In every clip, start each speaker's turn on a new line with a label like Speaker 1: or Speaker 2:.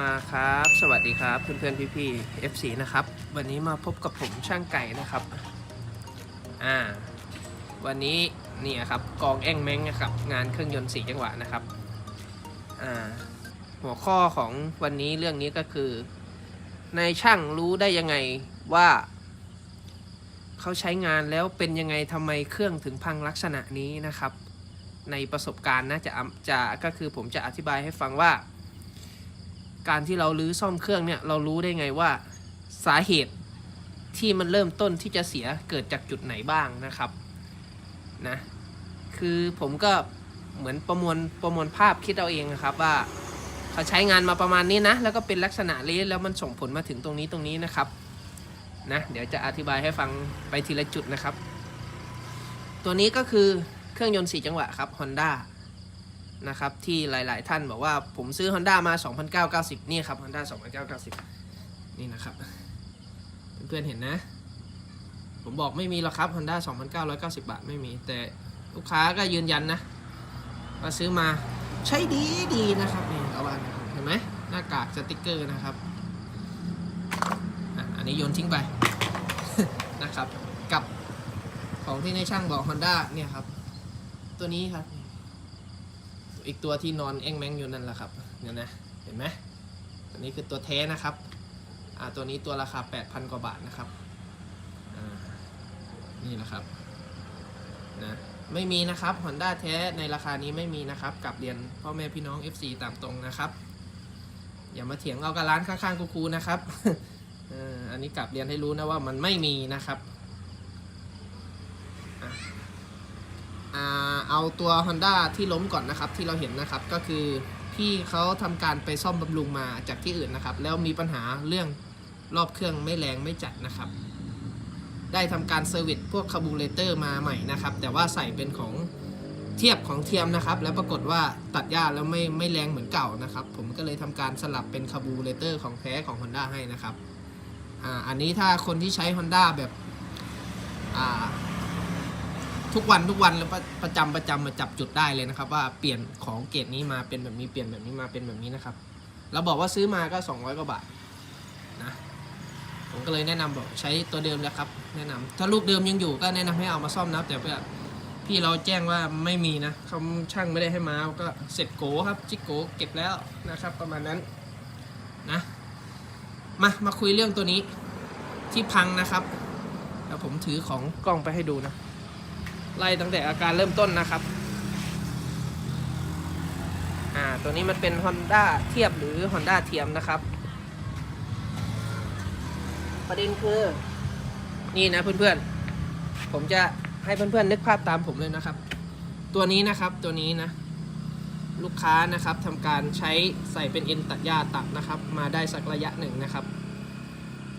Speaker 1: มาครับ สวัสดีครับเพื่อนๆพี่ๆ FC นะครับ วันนี้มาพบกับผมช่างไก่นะครับ อ่า วันนี้เนี่ยครับกองแองแมงนะครับ งานเครื่องยนต์สีจังหวะนะครับ อ่า หัวข้อของวันนี้เรื่องนี้ก็คือ ในช่างรู้ได้ยังไงว่า เขาใช้งานแล้วเป็นยังไงทำไมเครื่องถึงพังลักษณะนี้นะครับ ในประสบการณ์นะจะจะก็คือผมจะอธิบายให้ฟังว่า การที่เราลื้อซ่อมเครื่องเนี่ยเรารู้ได้ไงว่าสาเหตุที่มันเริ่มต้นที่จะเสียเกิดจากจุดไหนบ้างนะครับนะคือผมก็เหมือนประมวลประมวลภาพคิดเอาเองนะครับว่าเขาใช้งานมาประมาณนี้นะ แล้วก็เป็นลักษณะนี้แล้วมันส่งผลมาถึงตรงนี้ตรงนี้นะครับนะเดี๋ยวจะอธิบายให้ฟังไปทีละจุดนะครับ ตัวนี้ก็คือเครื่องยนต์ 4 จังหวะครับ Honda นะครับที่หลาย ๆ ท่านบอกว่าผมซื้อ Honda มา 2,990 นี่ครับ Honda 2,990 นี่นะครับ เพื่อนๆเห็นนะ ผมบอกไม่มีหรอกครับ Honda 2,990 บาทไม่มี แต่ลูกค้าก็ยืนยันนะว่าซื้อมาใช้ดีดีนะครับนี่เอาว่าเห็นไหมหน้ากากสติกเกอร์นะครับอันนี้โยนทิ้งไปนะครับ กับของที่ในช่างบอก Honda เนี่ยครับ ตัวนี้ครับ อีกตัวที่นอนแองแมงอยู่นั่นแหละครับเนี่ยนะเห็นไหมตัวนี้คือตัวแท้นะครับอ่าตัวนี้ตัวราคา 8,000 กว่าบาทนะครับอ่านี่แหละครับนะไม่มีนะครับ Honda แท้ในราคานี้ไม่มีนะครับกลับเรียนพ่อแม่พี่น้อง FC ตามตรงนะครับ อย่ามาเถียงเอากับร้านข้างๆคูๆนะครับอ่ออันนี้กลับเรียนให้รู้นะว่ามันไม่มีนะครับ อ่า เอาตัว Honda ที่ล้มก่อนนะครับที่เราเห็นนะครับก็คือพี่เขาทำการไปซ่อมบำรุงมาจากที่อื่นนะครับ แล้วมีปัญหาเรื่องรอบเครื่องไม่แรงไม่จัดนะครับ ได้ทำการเซอร์วิสพวกคาบูเรเตอร์มาใหม่นะครับ แต่ว่าใส่เป็นของเทียบของเทียมนะครับ แล้วปรากฏว่าตัดหญ้าแล้วไม่ไม่แรงเหมือนเก่านะครับ ผมก็เลยทำการสลับเป็นคาบูเรเตอร์ของแท้ของ Honda ให้นะครับอ่าอันนี้ถ้าคนที่ใช้ Honda แบบอ่า ทุกวันทุกวันแล้วประประจำประจำมาจับจุดได้เลยนะครับ ว่าเปลี่ยนของเกรดนี้มาเป็นแบบนี้เปลี่ยนแบบนี้มาเป็นแบบนี้นะครับเราบอกว่าซื้อมาก็ 200กว่าบาทนะผมก็เลยแนะนำบอกใช้ตัวเดิมแล้วครับ แนะนำถ้าลูกเดิมยังอยู่ก็แนะนำให้เอามาซ่อมนะแต่เพื่อพี่เราแจ้งว่าไม่มีนะเขาช่างไม่ได้ให้มาก็เสร็จโกครับจิกโกเก็บแล้วนะครับ ประมาณนั้นนะมามาคุยเรื่องตัวนี้ที่พังนะครับแล้วผมถือของกล้องไปให้ดูนะ ไล่ตั้งแต่อาการเริ่มต้นนะครับอ่าตัวนี้มันเป็น Honda เทียบหรือ Honda เทียมนะครับ ประเด็นคือ นี่นะเพื่อนๆ ผมจะให้เพื่อนๆนึกภาพตามผมเลยนะครับ ตัวนี้นะครับตัวนี้นะ ลูกค้านะครับทำการใช้ใส่เป็นเอ็นตัดหญ้าตัดนะครับ มาได้สักระยะหนึ่งนะครับ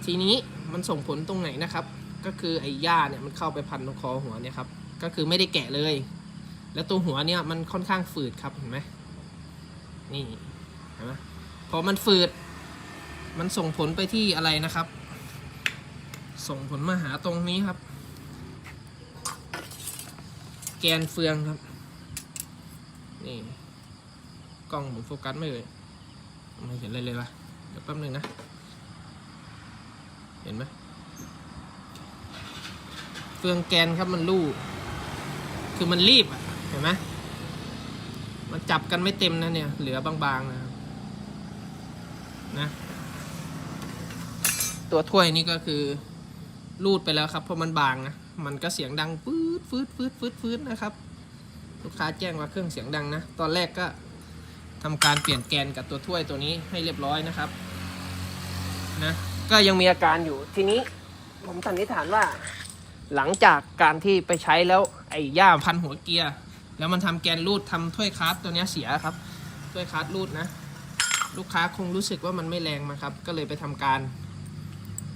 Speaker 1: ทีนี้มันส่งผลตรงไหนนะครับ ก็คือไอ้หญ้าเนี่ยมันเข้าไปพันตรงคอหัวเนี่ยครับ ก็คือไม่ได้แกะเลย แล้วตัวหัวเนี่ยมันค่อนข้างฝืดครับเห็นไหมนี่เห็นไหมพอมันฝืด มันส่งผลไปที่อะไรนะครับ ส่งผลมาหาตรงนี้ครับ แกนเฟืองครับ นี่กล้องผมโฟกัสไม่เลยไม่เห็นอะไรเลยวะเดี๋ยวแป๊บนึงนะ เห็นไหมเฟืองแกนครับมันลู่ คือมันรีบอะเห็นไหมมันจับกันไม่เต็มนะเนี่ย เหลือบางๆนะนะ ตัวถ้วยนี่ก็คือรูดไปแล้วครับเพราะมันบางนะมันก็เสียงดังปื๊ดฟืดฟืดฟืดฟืดนะครับ ลูกค้าแจ้งว่าเครื่องเสียงดังนะ ตอนแรกก็ทำการเปลี่ยนแกนกับตัวถ้วยตัวนี้ให้เรียบร้อยนะครับนะก็ยังมีอาการอยู่ทีนี้ผมสันนิษฐานว่า หลังจากการที่ไปใช้แล้วไอ้ย่าพันหัวเกียร์ แล้วมันทำแกนรูดทำถ้วยคาร์ดตัวนี้เสียครับถ้วยคาร์ดรูดนะ ลูกค้าคงรู้สึกว่ามันไม่แรงมาครับ ก็เลยไปทำการ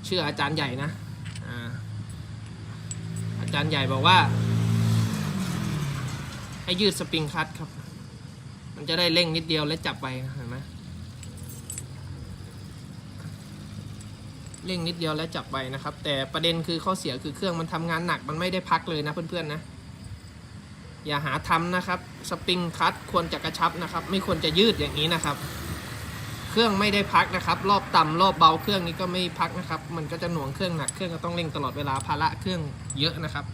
Speaker 1: เชื่ออาจารย์ใหญ่นะอาอาจารย์ใหญ่บอกว่า ให้ยืดสปริงคัตครับ มันจะได้เร่งนิดเดียวและจับไปเห็นไหม เร่งนิดเดียวและจับไปนะครับ แต่ประเด็นคือข้อเสียคือเครื่องมันทำงานหนักมันไม่ได้พักเลยนะเพื่อนๆนะ อย่าหาทำนะครับ สปริงคัตควรจะกระชับนะครับ ไม่ควรจะยืดอย่างนี้นะครับ เครื่องไม่ได้พักนะครับ รอบต่ำรอบเบาเครื่องนี้ก็ไม่พักนะครับ มันก็จะหน่วงเครื่องหนักเครื่องก็ต้องเร่งตลอดเวลาภาระเครื่องเยอะนะครับ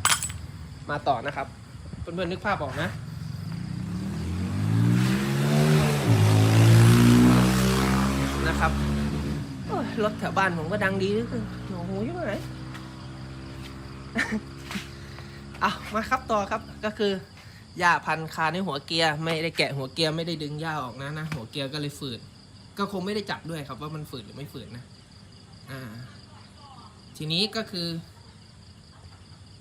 Speaker 1: มาต่อนะครับเพื่อนๆนึกภาพออกนะนะครับ รถแถวบ้านผมก็ดังดีเหลยโอ้โหยังไงเอะมาครับต่อครับก็คือหญ้าพันคาในหัวเกียร์ไม่ได้แกะหัวเกียร์ไม่ได้ดึงหญ้าออกนะนะหัวเกียร์ก็เลยฝืดก็คงไม่ได้จับด้วยครับว่ามันฝืดหรือไม่ฝืดนะอ่า ทีนี้ก็คือ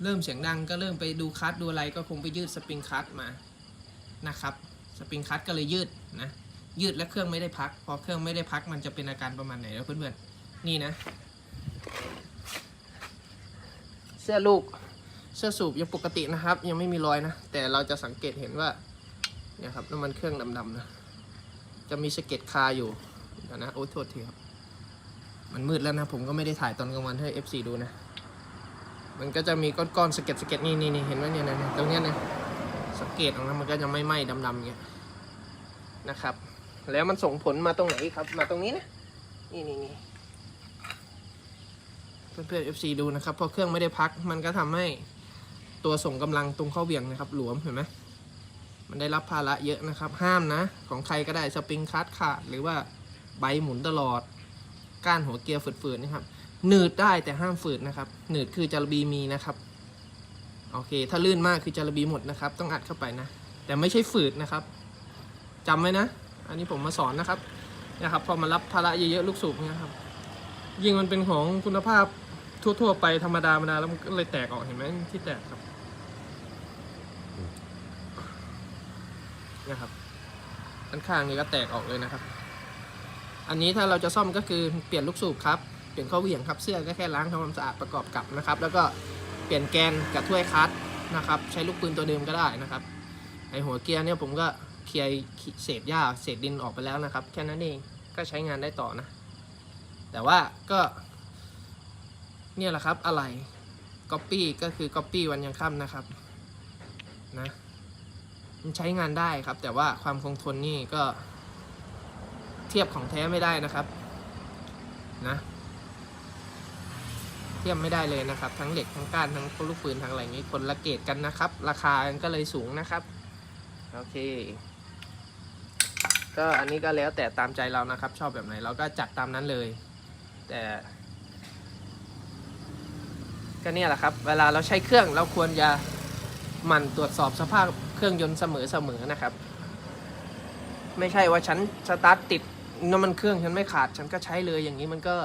Speaker 1: เริ่มเสียงดังก็เริ่มไปดูคัสดูอะไรก็คงไปยืดสปริงคัสมานะครับ สปริงคัสก็เลยยืดนะ ยืดแล้วเครื่องไม่ได้พัก พอเครื่องไม่ได้พักมันจะเป็นอาการประมาณไหนแล้วเพื่อนๆ นี่นะ เสื้อลูก เสื้อสูบยังปกตินะครับ ยังไม่มีรอยนะ แต่เราจะสังเกตเห็นว่า เนี่ยครับน้ำมันเครื่องดำๆนะ จะมีสะเก็ดคาอยู่เดี๋ยวนะ โอ้โทษทีครับ มันมืดแล้วนะ ผมก็ไม่ได้ถ่ายตอนกลางวันให้ FC ดูนะ มันก็จะมีก้อนๆสะเก็ดสะเก็ดนี่นี่นี่เห็นไหมเนี่ยนะตรงเนี้ยนะสะเก็ดของมันมันก็จะไม่ไหม้ดำๆเงี้ยนะครับ แล้วมันส่งผลมาตรงไหนครับ มาตรงนี้นะ นี่นี่นี่เพื่อนๆ FC ดูนะครับ พอเครื่องไม่ได้พัก มันก็ทำให้ตัวส่งกำลังตรงเข้าเบี่ยงนะครับ หลวมเห็นไหมมันได้รับภาระเยอะนะครับ ห้ามนะ ของใครก็ได้สปริงคัสขาด หรือว่าใบหมุนตลอด ก้านหัวเกียร์ฝืดๆนะครับ หนืดได้แต่ห้ามฝืดนะครับ หนืดคือจารบีมีนะครับ โอเค ถ้าลื่นมากคือจารบีหมดนะครับ ต้องอัดเข้าไปนะ แต่ไม่ใช่ฝืดนะครับจำไว้นะ อันนี้ผมมาสอนนะครับนะครับพอมารับภาระเยอะๆลูกสูบเนี่ยครับยิ่งมันเป็นของคุณภาพทั่วๆไปธรรมดาธรรมดาแล้วมันก็เลยแตกออกเห็นไหมที่แตกครับนี่ยครับด้านข้างนี้ก็แตกออกเลยนะครับ อันนี้ถ้าเราจะซ่อมก็คือเปลี่ยนลูกสูบครับเปลี่ยนข้อเหวี่ยงครับเสื้อก็แค่ล้างทำความสะอาดประกอบกับนะครับ แล้วก็เปลี่ยนแกนกับถ้วยคัสนะครับ ใช้ลูกปืนตัวเดิมก็ได้นะครับไอหัวเกียร์เนี่ยผมก็ เคลียร์เศษหญ้าเศษดินออกไปแล้วนะครับ แค่นั้นเองก็ใช้งานได้ต่อนะ แต่ว่าก็ เนี่ยแหละครับอะไรก๊อปปี้ก็คือก๊อปปี้วันยังค่ำนะครับนะมันใช้งานได้ครับ แต่ว่าความคงทนนี่ก็เทียบของแท้ไม่ได้นะครับนะเทียบไม่ได้เลยนะครับ ทั้งเหล็กทั้งก้านทั้งลูกปืนทั้งอะไรอย่างนี้คนละเกตกันนะครับ ราคาก็เลยสูงนะครับ โอเค ก็อันนี้ก็แล้วแต่ตามใจเรานะครับ ชอบแบบไหนเราก็จัดตามนั้นเลย แต่ ก็เนี่ยแหละครับ เวลาเราใช้เครื่องเราควรจะหมั่นตรวจสอบสภาพเครื่องยนต์เสมอๆนะครับ ไม่ใช่ว่าฉันสตาร์ทติดน้ำมันเครื่องฉันไม่ขาด ฉันก็ใช้เลยอย่างนี้มันก็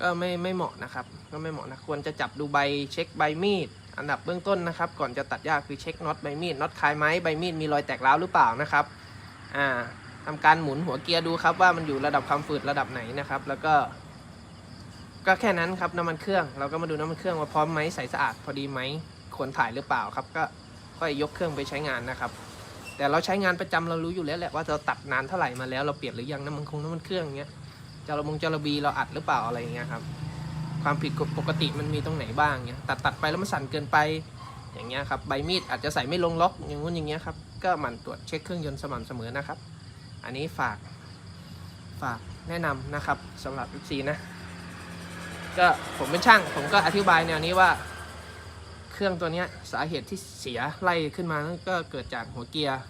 Speaker 1: ก็ไม่ไม่เหมาะนะครับ ก็ไม่เหมาะนะควรจะจับดูใบเช็คใบมีด อันดับเบื้องต้นนะครับ ก่อนจะตัดหญ้าคือเช็คน็อตใบมีดน็อตคายไหมใบมีดมีรอยแตกร้าวหรือเปล่านะครับ อ่าทำการหมุนหัวเกียร์ดูครับว่ามันอยู่ระดับความฝืดระดับไหนนะครับ แล้วก็ ก็แค่นั้นครับน้ำมันเครื่อง เราก็มาดูน้ำมันเครื่องว่าพร้อมไหมใสสะอาดพอดีไหมควรถ่ายหรือเปล่าครับ ก็ค่อยยกเครื่องไปใช้งานนะครับ แต่เราใช้งานประจำเรารู้อยู่แล้วแหละว่าเราตัดนานเท่าไหร่มาแล้วเราเปลี่ยนหรือยังน้ำมันคงน้ำมันเครื่องเงี้ยจาระบงจาระบีเราอัดหรือเปล่าอะไรเงี้ยครับ ความผิดปกติมันมีตรงไหนบ้างเงี้ยตัดตัดไปแล้วมันสั่นเกินไป อย่างเงี้ยครับใบมีดอาจจะใส่ไม่ลงล็อกอย่างงู้นอย่างเงี้ยครับก็หมั่นตรวจเช็คเครื่องยนต์สม่ำเสมอนะครับ อันนี้ฝากฝากแนะนำนะครับสำหรับ FC นะก็ผมเป็นช่าง ผมก็อธิบายแนวนี้ว่า เครื่องตัวเนี้ยสาเหตุที่เสียไล่ขึ้นมานั่นก็เกิดจากหัวเกียร์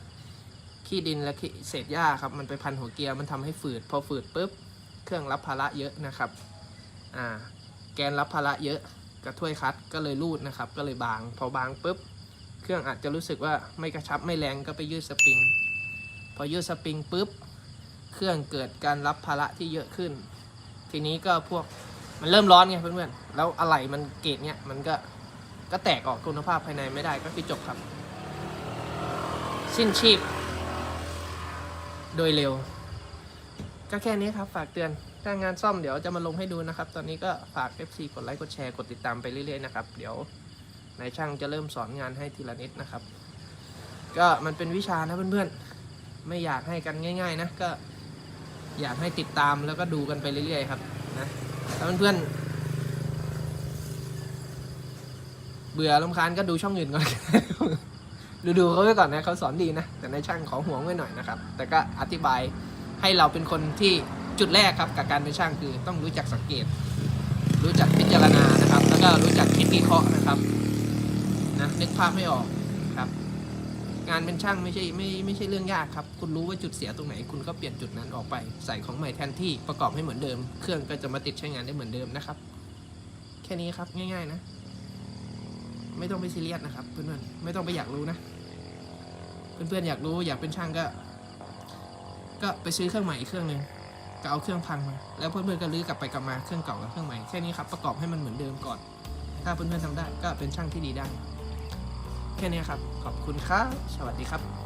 Speaker 1: ขี้ดินและขี้เศษหญ้าครับมันไปพันหัวเกียร์มันทำให้ฝืด พอฝืดปุ๊บ เครื่องรับภาระเยอะนะครับอ่าแกนรับภาระเยอะ กระถ้วยคัดก็เลยรูดนะครับ ก็เลยบาง พอบางปุ๊บ เครื่องอาจจะรู้สึกว่าไม่กระชับไม่แรงก็ไปยืดสปริง พอยืดสปริงปุ๊บ เครื่องเกิดการรับภาระที่เยอะขึ้น ทีนี้ก็พวกมันเริ่มร้อนไงเพื่อนๆ แล้วอะไหล่มันเกรดเนี่ยมันก็ก็แตกออกคุณภาพภายในไม่ได้ก็คือจบครับ สิ้นชีพ โดยเร็ว ก็แค่นี้ครับฝากเตือน ถ้างานซ่อมเดี๋ยวจะมาลงให้ดูนะครับ ตอนนี้ก็ฝาก FC กดไลค์กดแชร์กดติดตามไปเรื่อยๆนะครับเดี๋ยวนายช่างจะเริ่มสอนงานให้ทีละนิดนะครับ ก็มันเป็นวิชานะเพื่อนๆ ไม่อยากให้กันง่าย ๆ นะก็อยากให้ติดตามแล้วก็ดูกันไปเรื่อยๆครับนะถ้าเพื่อนๆเบื่อลำคาญก็ดูช่องอื่นก่อนดูดูๆเขาไว้ก่อนนะเขาสอนดีนะแต่ในายช่างขอห่วงไว้หน่อยนะครับ แต่ก็อธิบายให้เราเป็นคนที่ จุดแรกครับกับการเป็นช่างคือต้องรู้จักสังเกต รู้จักพิจารณานะครับ แล้วก็รู้จักคิดวิเคราะห์นะครับนะนึกภาพไม่ออกครับ งานเป็นช่างไม่ใช่ไม่ไม่ใช่เรื่องยากครับ คุณรู้ว่าจุดเสียตรงไหน คุณก็เปลี่ยนจุดนั้นออกไปใส่ของใหม่แทนที่ประกอบให้เหมือนเดิม เครื่องก็จะมาติดใช้งานได้เหมือนเดิมนะครับ แค่นี้ครับง่ายๆนะ ไม่ต้องไปซีเรียสนะครับเพื่อนๆไม่ต้องไปอยากรู้นะเพื่อนๆอยากรู้อยากเป็นช่างก็ ก็ไปซื้อเครื่องใหม่อีกเครื่องหนึ่ง ก็เอาเครื่องพังมา แล้วเพื่อนๆก็ลื้อกลับไปกลับมาเครื่องเก่ากับเครื่องใหม่แค่นี้ครับประกอบให้มันเหมือนเดิมก่อน ถ้าเพื่อนๆทำได้ก็เป็นช่างที่ดีได้ แค่นี้ครับ ขอบคุณครับ สวัสดีครับ